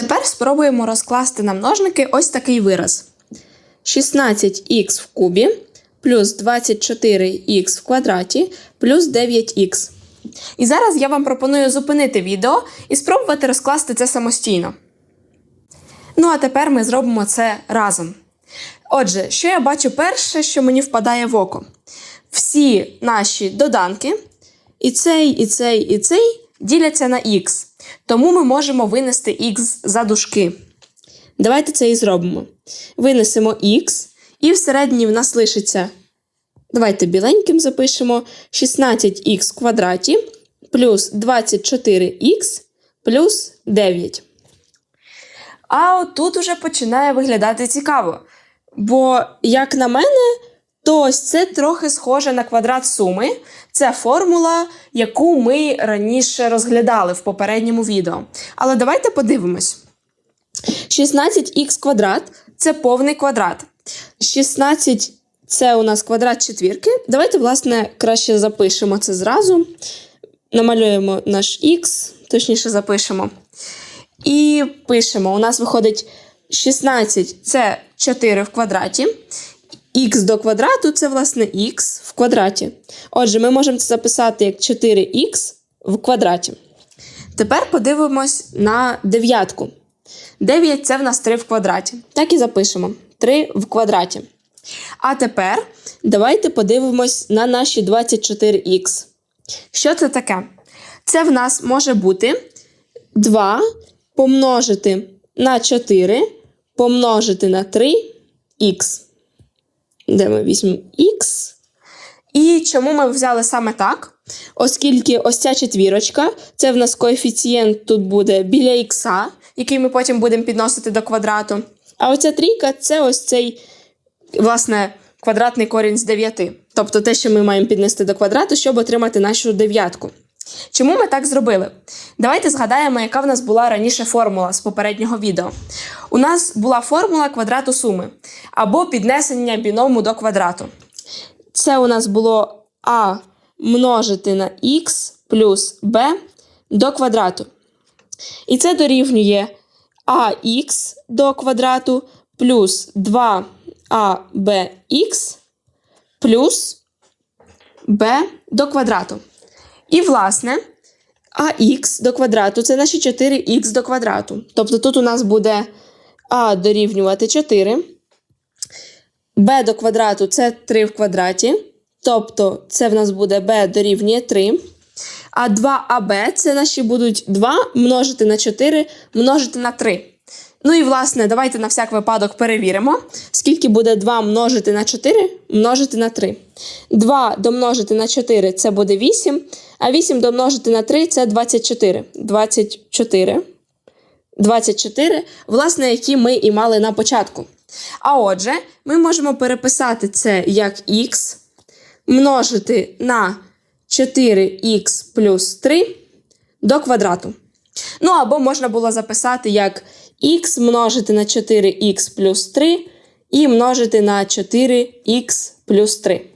Тепер спробуємо розкласти на множники ось такий вираз. 16х в кубі плюс 24х в квадраті плюс 9х. І зараз я вам пропоную зупинити відео і спробувати розкласти це самостійно. Ну а тепер ми зробимо це разом. Отже, що я бачу перше, що мені впадає в око? Всі наші доданки, і цей, і цей, і цей діляться на х. Тому ми можемо винести х за дужки. Давайте це і зробимо. Винесемо х, і всередині в нас лишиться. Давайте біленьким запишемо 16х в квадраті плюс 24х плюс 9. А от тут уже починає виглядати цікаво. Бо, як на мене, то ось це трохи схоже на квадрат суми. Це формула, яку ми раніше розглядали в попередньому відео. Але давайте подивимось. 16х квадрат це повний квадрат. 16 це у нас квадрат четвірки. Давайте, власне, краще запишемо це зразу. Намалюємо наш х, точніше запишемо. І пишемо: у нас виходить 16 це 4 в квадраті. Х до квадрату це, власне, х в квадраті. Отже, ми можемо це записати як 4х в квадраті. Тепер подивимось на дев'ятку. 9 це в нас 3 в квадраті. Так і запишемо: 3 в квадраті. А тепер давайте подивимось на наші 24х. Що це таке? Це в нас може бути 2 помножити на 4 помножити на 3х. Де ми візьмемо х. І чому ми взяли саме так? Оскільки ось ця четвірочка, це в нас коефіцієнт тут буде біля х, який ми потім будемо підносити до квадрату. А оця трійка це ось цей, власне, квадратний корінь з 9. Тобто те, що ми маємо піднести до квадрату, щоб отримати нашу дев'ятку. Чому ми так зробили? Давайте згадаємо, яка в нас була раніше формула з попереднього відео. У нас була формула квадрату суми або піднесення біному до квадрату. Це у нас було а множити на х плюс b до квадрату. І це дорівнює ах до квадрату плюс 2абx плюс b до квадрату. І, власне, ах до квадрату це наші 4х до квадрату. Тобто тут у нас буде а дорівнювати 4. b до квадрату це 3 в квадраті. Тобто це в нас буде b дорівнює 3. А 2аб це наші будуть 2 множити на 4 множити на 3. Ну і, власне, давайте на всяк випадок перевіримо, скільки буде 2 множити на 4 множити на 3. 2 домножити на 4 це буде 8, а 8 домножити на 3 це 24. 24. 24, власне, які ми і мали на початку. А отже, ми можемо переписати це як х множити на 4х плюс 3 до квадрату. Ну, або можна було записати як х множити на 4х плюс 3 і множити на 4х плюс 3.